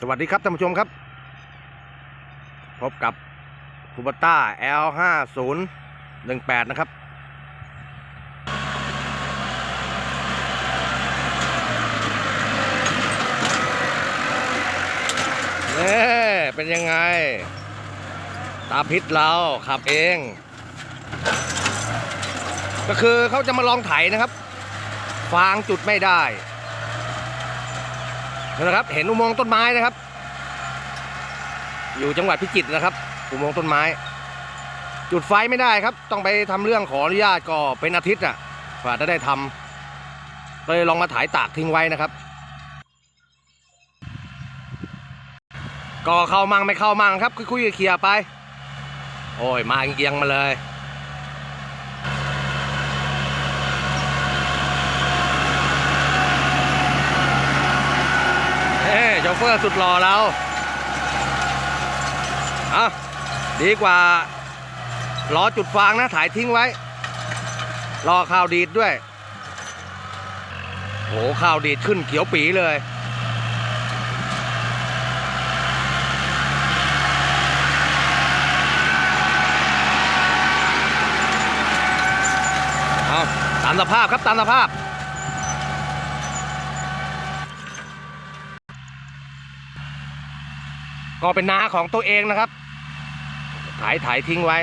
สวัสดีครับท่านผู้ชมครับ พบกับคูบต้า L5018 นะครับ เน่เป็นยังไง ตาพิษเราขับเอง ก็คือเขาจะมาลองไถนะครับ ฟางจุดไม่ได้ นะครับ เห็นอุโมงค์ต้นไม้นะครับ อยู่จังหวัดพิจิตรนะครับ อุโมงค์ต้นไม้ จุดไฟไม่ได้ครับ ต้องไปทำเรื่องขออนุญาตก็เป็นอาทิตย์อะกว่าจะได้ทำก็เลยลองมาถ่ายตากทิ้งไว้นะครับ ก็เข้ามั่งไม่เข้ามั่งครับคุยๆเคลียร์ไป โอ้ยมาเอียงมาเลย เฮ้โชเฟอร์สุดหล่อเราอะดีกว่ารอจุดฟางนะถ่ายทิ้งไว้ รอข้าวดีดด้วยโหข้าวดีดขึ้นเขียวปีเลย เอาตามสภาพครับตามสภาพ พอเป็นนาของตัวเองนะครับ ถ่ายถ่ายทิ้งไว้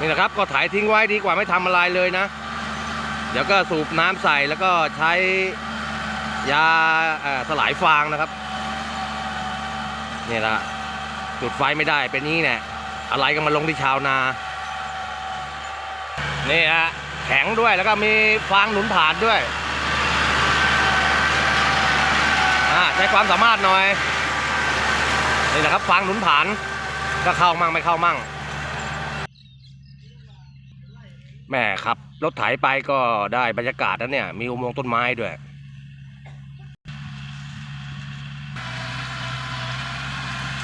นี่นะครับก็ถ่ายทิ้งไว้ดีกว่าไม่ทำอะไรเลยนะ เดี๋ยวก็สูบน้ำใส่แล้วก็ใช้ยาสลายฟางนะครับนี่ละจุดไฟไม่ได้เป็นนี้เนี่ยอะไรก็มาลงที่ชาวนานี่ฮะแข็งด้วยแล้วก็มีฟางหนุนผ่านด้วยใช้ความสามารถหน่อยนี่นะครับฟางหนุนผ่านก็เข้ามั่งไม่เข้ามั่ง แม่ครับรถไถไปก็ได้บรรยากาศนะเนี่ย มีอุโมงค์ต้นไม้ด้วย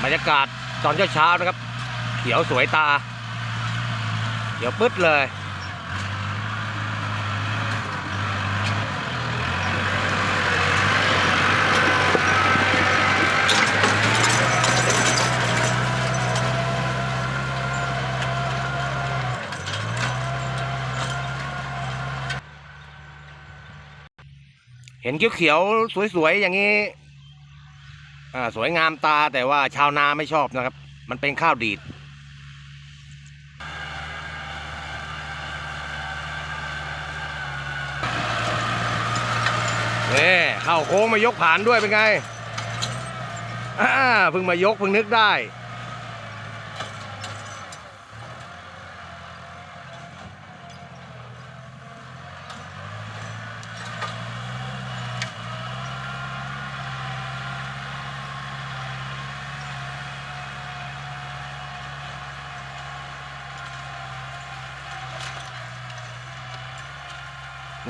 บรรยากาศตอนเช้าๆนะครับ เขียวสวยตา เดี๋ยวปึ๊ดเลย เห็นเขียวๆสวยๆอย่างนี้อ่าสวยงามตาแต่ว่าชาวนาไม่ชอบนะครับ มันเป็นข้าวดีดนี่เข้าโค้งมายกผ่านด้วยเป็นไงอ่าเพิ่งมายกเพิ่งนึกได้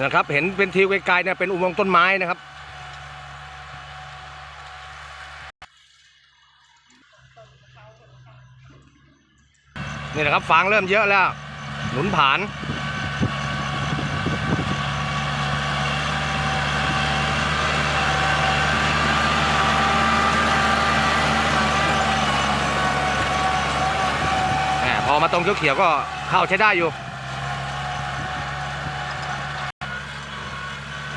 นะครับ เห็นเป็นทิวไกลๆเนี่ยเป็นอุโมงค์ต้นไม้นะครับ นี่นะครับฟางเริ่มเยอะแล้ว หนุนผานพอมาตรงเขียวๆก็เข้าใช้ได้อยู่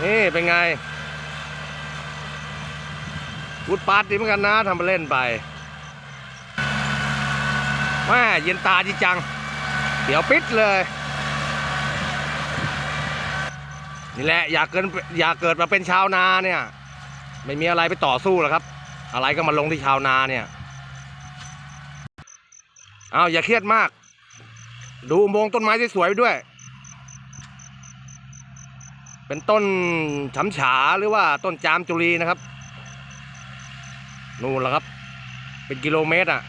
นี่เป็นไงพูดปาร์ตดีเหมือนกันนะทำไปเล่นไปแม่เย็นตาจริงจัง เดี๋ยวปิดเลย นี่แหละอยากเกินอยากเกิดมาเป็นชาวนาเนี่ย ไม่มีอะไรไปต่อสู้หรอกครับ อะไรก็มาลงที่ชาวนาเนี่ยเอาอย่าเครียดมาก ดูอุโมงค์ต้นไม้สวยๆด้วย เป็นต้นฉำฉาหรือว่าต้นจามจุรีนะครับนู่นแหละครับ เป็นกิโลเมตรอะ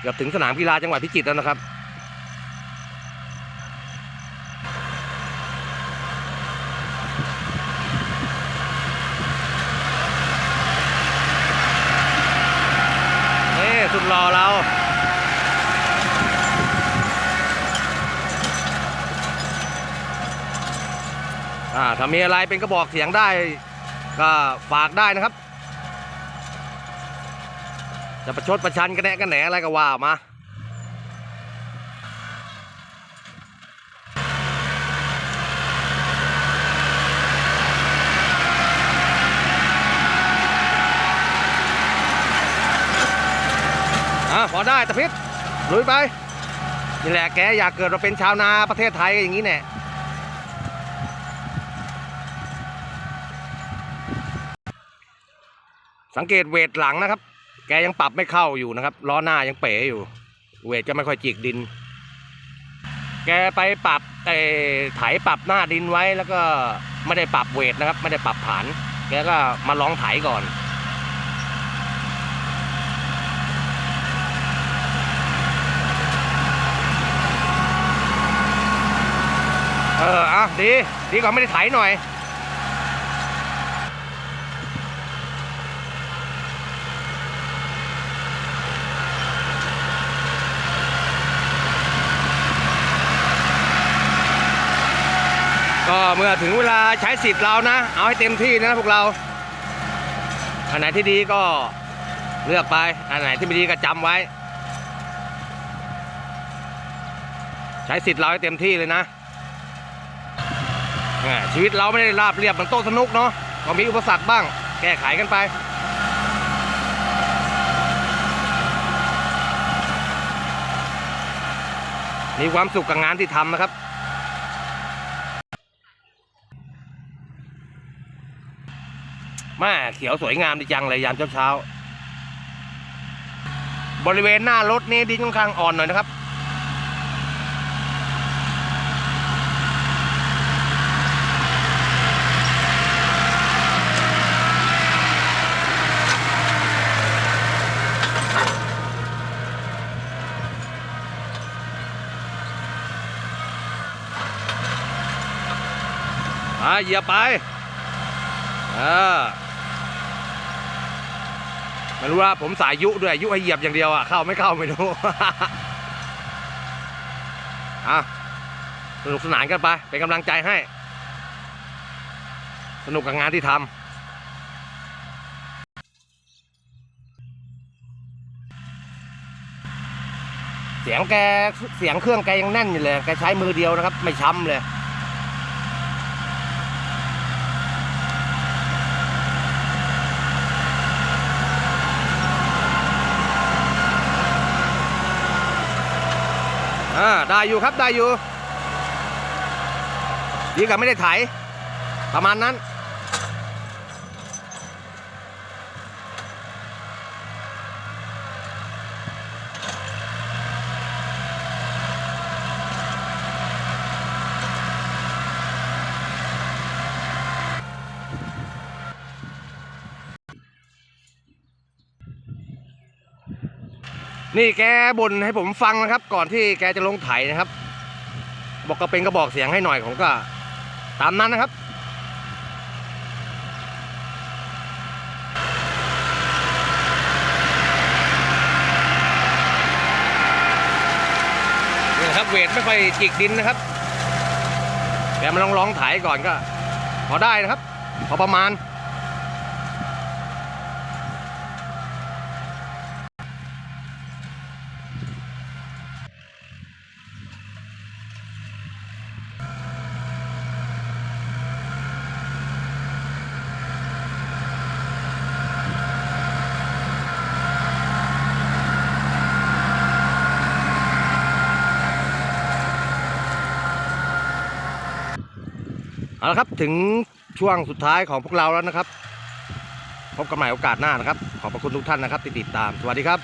เกือบถึงสนามกีฬาจังหวัดพิจิตรแล้วนะครับนี่สุดรอเรา ถ้ามีอะไรเป็นกระบอกเสียงได้ก็ฝากได้นะครับ จะประชดประชันกันแหนกันแหนอะไรก็ว่ามาอะพอได้ตะพิษลุยไปนี่แหละแกอยากเกิดมาเป็นชาวนาประเทศไทยอย่างนี้แน่ สังเกตเวทหลังนะครับ แกยังปรับไม่เข้าอยู่นะครับล้อหน้ายังเป๋อยู่ เวทจะไม่ค่อยจิกดิน แกไปปรับไอ้ไถปรับหน้าดินไว้แล้วก็ไม่ได้ปรับเวทนะครับ ไม่ได้ปรับฐาน แกก็มาลองไถก่อนเอออะดี ดีกว่าไม่ได้ไถหน่อย ก็เมื่อถึงเวลาใช้สิทธิ์เรานะ เอาให้เต็มที่นะพวกเราอันไหนที่ดีก็เลือกไปอันไหนที่ไม่ดีก็จำไว้ ใช้สิทธิ์เราให้เต็มที่เลยนะชีวิตเราไม่ได้ราบเรียบเหมือนโต๊ะสนุกเนาะก็มีอุปสรรคบ้าง แก้ไขกันไปมีความสุขกับงานที่ทำนะครับ ม่เขียวสวยงามดีจังเลยยามเช้าๆบริเวณหน้ารถนี้ดินค่อนข้างอ่อนหน่อยนะครับอ่าเหยียบไปเออ ไม่รู้ว่าผมสายยุด้วยยุให้เหยียบอย่างเดียวอะเข้าไม่เข้าไม่รู้อะสนุกสนานกันไป เป็นกำลังใจให้ สนุกกับงานที่ทำเสียงแกเสียงเครื่องแกยังแน่นอยู่เลย แกใช้มือเดียวนะครับ ไม่ช้ำเลย ได้อยู่ครับได้อยู่ดีกับไม่ได้ไถประมาณนั้น นี่แกบ่นให้ผมฟังนะครับ ก่อนที่แกจะลงไถนะครับ บอกก็เป็นกระบอกเสียงให้หน่อยผมก็ ตามนั้นนะครับนี่ครับเวทไม่ค่อยจิกดินนะครับแกมาลองลองไถก่อนก็ พอได้นะครับ พอประมาณ เอาละครับถึงช่วงสุดท้ายของพวกเราแล้วนะครับ พบกันใหม่โอกาสหน้านะครับ ขอบพระคุณทุกท่านนะครับ ติดตาม สวัสดีครับ